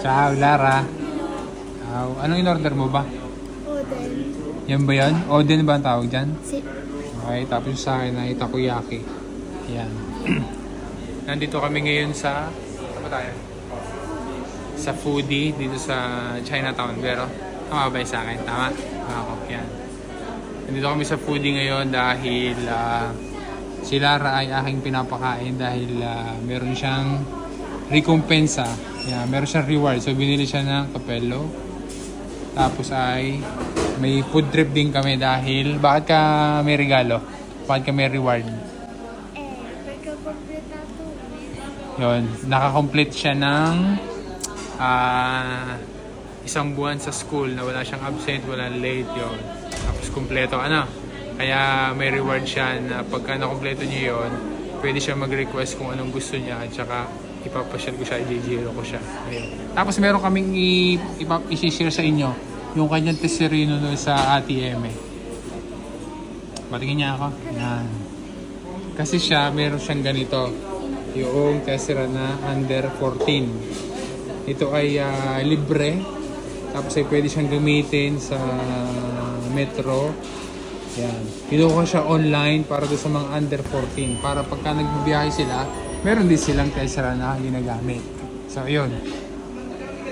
Ciao, Lara. Ciao. Anong in-order mo ba? Oden. Yan ba yan? Oden ba ang tawag dyan? Si Okay, tapos sa akin ay takoyaki. Yan. Nandito kami ngayon sa... Ba tayo? Sa foodie dito sa Chinatown. Pero, tama ba sa akin? Tama? Ako, yan. Nandito kami sa foodie ngayon dahil ah, si Lara ay aking pinapakain dahil ah, meron siyang recompensa. Yan, meron siyang reward. So, binili siya ng kapelo. Tapos ay may food trip din kami dahil bakit ka may regalo? Bakit ka may reward? eh. Yon, nakakomplete siya ng ah, isang buwan sa school na wala siyang absent, wala late yon. Tapos kumpleto ano. Kaya may reward siya na pagka nakompleto niya yon, pwede siya mag-request kung anong gusto niya at saka ipapasyal ko siya, i-giro ko siya. Ayun. Tapos meron kaming i-share sa inyo yung kanyang teserino doon sa ATM. Eh. Patingin niya ako. Yan. Kasi siya, meron siyang ganito. Yung Tessera na under 14. Ito ay ah, libre. Tapos ay pwede siyang gamitin sa metro. Yan. Kinuha siya online para doon sa mga under 14. Para pagka nagbibiyahe sila, meron din silang Tessera na ginagamit. So, yun.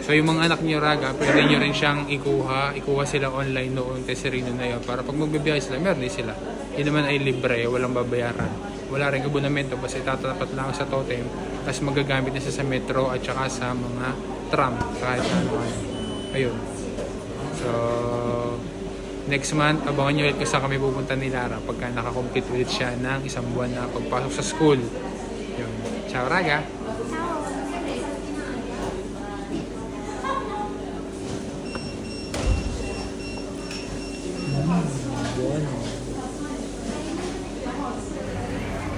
So yung mga anak niyo raga, pwede niyo rin siyang ikuha, ikuha sila online noong teserino na yun para pag magbibiyahe sila, meron din sila. Yun naman ay libre, walang babayaran. Wala rin abonamento, basta itatapat lang sa totem, tapos magagamit na siya sa metro at saka sa mga tram, kahit ano. Ayun. So, next month, abangan nyo ulit kung saan kami pupunta ni Lara pagka nakakomplete ulit siya ng isang buwan na pagpasok sa school. Yun. Ciao, Raga!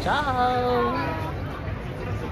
Ciao!